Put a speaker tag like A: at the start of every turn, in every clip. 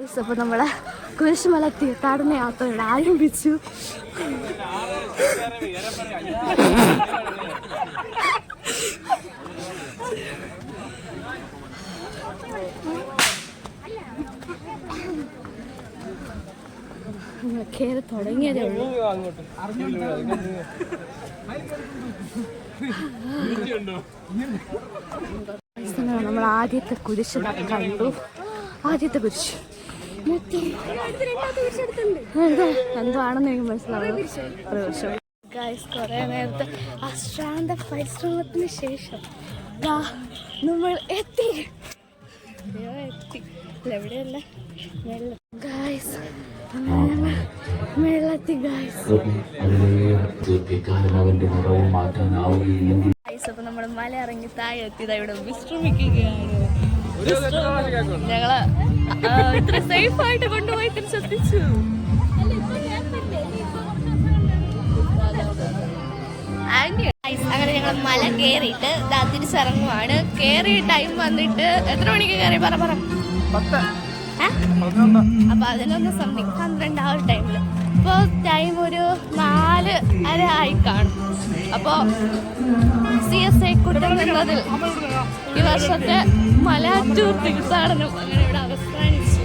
A: അപ്പോൾ നമ്മളെ കുരിശുമല തീർത്ഥാടന യാത്ര ഇവിടെ ആരംഭിച്ചു കയറി തുടങ്ങിയതേ ഉള്ളൂ. നമ്മൾ ആദ്യത്തെ കുരിശ് കണ്ടു. ആദ്യത്തെ കുരിശ്. എന്താണെന്ന് എനിക്ക് മനസ്സിലാവും ഗായ്സ് കുറേ നേരത്തെ അശ്രാന്ത പരിശ്രമത്തിന് ശേഷം ദാ നമ്മൾ എത്തി. എവിടെയല്ല ഗായ്സ് വെള്ളത്തി ഗായ്സ് അപ്പൊ നമ്മൾ മല ഇറങ്ങി താഴെ എത്തിയതാ ഇവിടെ വിശ്രമിക്കുകയാണ്. വിശ്രമം. ഞങ്ങൾ ഇത്ര സേഫ് ആയിട്ട് കൊണ്ടുപോയി തിരിച്ചെത്തിച്ചു അങ്ങനെ ഞങ്ങൾ മല കയറിയിട്ട് തിരിച്ചിറങ്ങുവാണ്. കേറിയ ടൈം വന്നിട്ട് എത്ര മണിക്ക് കയറി പറ പറ? അപ്പൊ അതിനൊന്ന് സംതിങ് പന്ത്രണ്ട് ആ ഒരു ടൈമിൽ ഇപ്പൊ ടൈം ഒരു നാല് അര ആയി കാണും. അപ്പോ സി എസ് ഐ കുട്ടം ഈ വർഷത്തെ മലയാറ്റൂർ തീർത്ഥാടനം അങ്ങനെ ഇവിടെ അവസാനിച്ചു.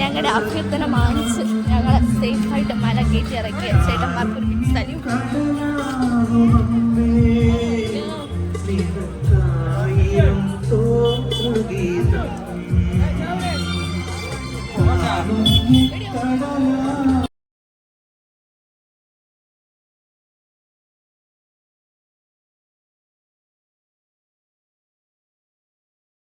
A: ഞങ്ങളുടെ അഭ്യർത്ഥന മാനിച്ച് ഞങ്ങൾ സേഫായിട്ട് മല കയറ്റി ഇറക്കിയ ചേട്ടന്മാർക്ക് ഒരു big 你得到了。